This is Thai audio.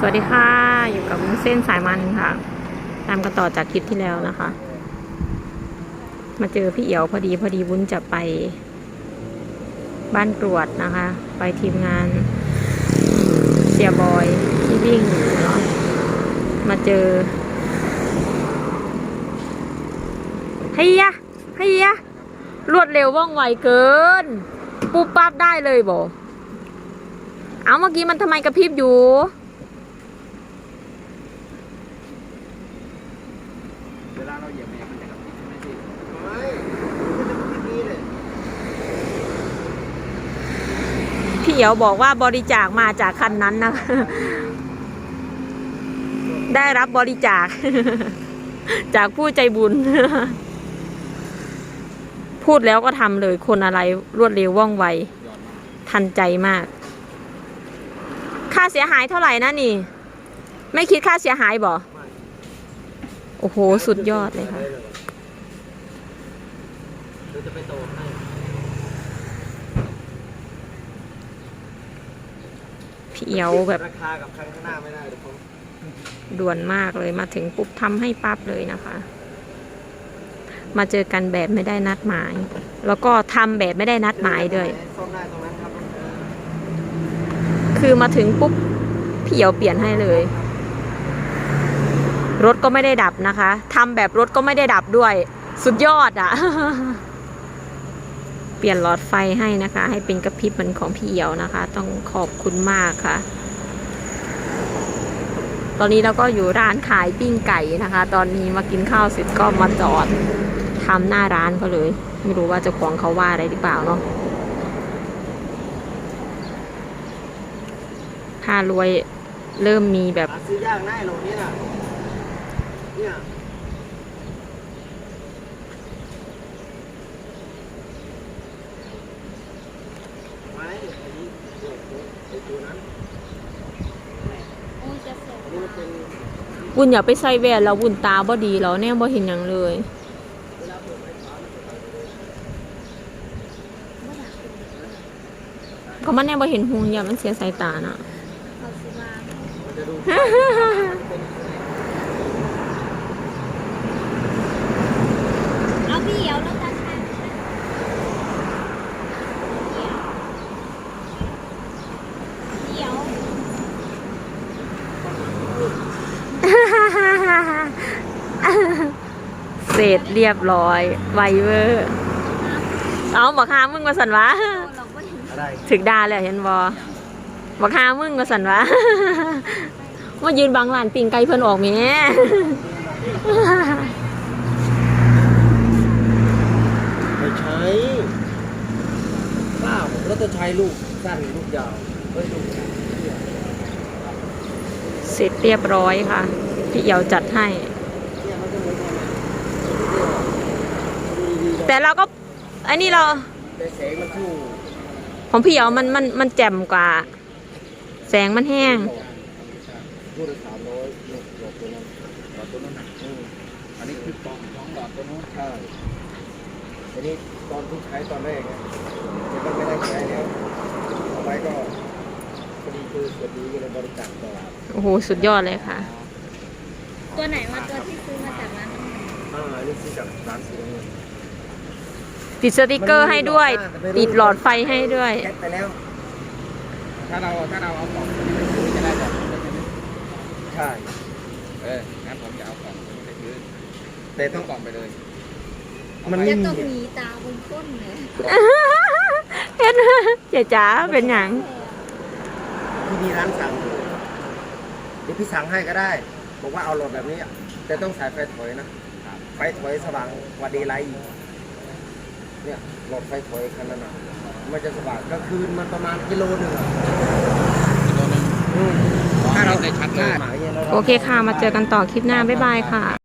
สวัสดีค่ะ อยู่กับวุ้นเส้นสายมันค่ะ ตามกันต่อจากคลิปที่แล้วนะคะ มาเจอพี่เอียวพอดีพอดีวุ้นจะไป บ้านกรวดนะคะ ไปทีมงานเสียบอยที่วิ่งอยู่เนาะมาเจอเฮียเฮียรวดเร็วว่องไวเกินปุ๊บปั๊บได้เลยบอเอาเมื่อกี้มันทำไมกระพริบอยู่ เวลาเราเหยียบเบรกมันจะกระพริบใช่ไหมพี่ไม่มันจะเป็นที่นี่เลยพี่เอียวบอกว่าบริจาคมาจากคันนั้นนะ ได้รับบริจาค จากผู้ใจบุญ พูดแล้วก็ทำเลยคนอะไรรวดเร็วว่องไว ทันใจมาก ค่าเสียหายเท่าไหร่นะนี่ ไม่คิดค่าเสียหายบ่ โอ้โห สุดยอดเลยค่ะเดี๋ยวจะไปโตให้พี่เอียวแบบราคากับคันข้างหน้าไม่ได้ด่วนมากเลยมาถึงปุ๊บทำให้ปั๊บเลยนะคะ มาเจอกันแบบไม่ได้นัดหมาย แล้วก็ทำแบบไม่ได้นัดหมายด้วยคือมาถึงปุ๊บพี่เอียวเปลี่ยนให้เลย รถก็ไม่ได้ดับนะคะทำแบบรถก็ไม่ได้ดับด้วย สุดยอดอะ่ะ เปลี่ยนหลอดไฟให้นะคะ ให้เป็นกระพริบเหมือนของพี่เอียวนะคะ ต้องขอบคุณมากค่ะ ตอนนี้เราก็อยู่ร้านขายปิ้งไก่นะคะ ตอนนี้มากินข้าวเสร็จก็มาจอดทำหน้าร้านเขาเลย ไม่รู้ว่าจ้าของเขาว่าอะไรหรือเปล่าเนาะถ้ารวยเริ่มมีแบบซื้อยากง่ายโลนี้น่ะ เนี่ยมาเลยอันนี้ไอ้ตัวนั้นอันนี้มันเป็นวุ้นอย่าไปใส่แว่นแล้ววุ้นตาบ่ดีแล้วเนี่ยบ่เห็นหยังเลยก็มันแน่บ่เห็นหุงอย่ามันเสียสายตาน่ะมันจะดูเอาพี่เหี่ยวแล้วกันค่ะเหี่ยว เสร็จเรียบร้อย ไวเวอร์ เอาบักฮามึงมาสันวะเราก็ถึงอะไรถึกดาเลยเห็นบอบักฮามึงมาสันวะมายืนบังหลานปิงไก่เพิ่นออกแหม่ไม่ใช่เปล่าผมรถจะใช้ลูกสั้นลูกยาวเฮ้ยลูกเสร็จเรียบร้อยค่ะ พี่เอียวจัดให้ เนี่ยมันจะเหมือนกันดูดีๆ แต่เราก็อันนี้เราแต่แสงมันสู้ของพี่เอียวมันมันมันแจ่มกว่า แสงมันแห้ง พูดสามร้อยหลบหลบตัวนั้นหลอดตัวนู้นนะอันนี้คือตองสองหลอดตัวนู้นใช่ทีนี้ตอนที่ใช้ตอนแรกเนี่ยจะต้องไม่ได้ใช้แล้วเอาไว้ก็พอดีคือพอดีก็เลยบริจาคต่อโอ้โห สุดยอดเลยค่ะ ตัวไหนมาตัวที่ซื้อมาจากร้านน้ำมัน อ่าอันนี้ซื้อจากร้านสีน้ำเงิน ติดสติกเกอร์ให้ด้วย ติดหลอดไฟให้ด้วยแก๊สไปแล้ว ถ้าเราถ้าเราเอากล่องตัวนี้ไปซื้อจะได้แบบนี้ใช่ไหมใช่ เอองั้นผมจะเอากล่องตัวนี้ไปซื้อแต่ต้ต้อองงกล่องไปเลยมันจะไม่ต้องมีมีตาบนก้นเลยเห็นเจ๊จ๋าเป็นหยังที่มีร้านสั่งอยู่เดี๋ยวพี่สั่งให้ก็ได้ บอกว่าเอาหลอดแบบนี้อะแต่ต้องสายไฟถอยนะไฟถอยสว่างกว่าเดย์ไลท์อีก เนี่ยหลอดไฟถอยคันนั้นนะมันจะสว่างกลางคืนมันประมาณกิโลหนึ่งอะกิโลนึงอืมถ้าเราได้ชัดเลยหมายอย่างนี้ยแล้วราโอเคค่ะ มาเจอกันต่อคลิปหน้า บ๊ายบายค่ะ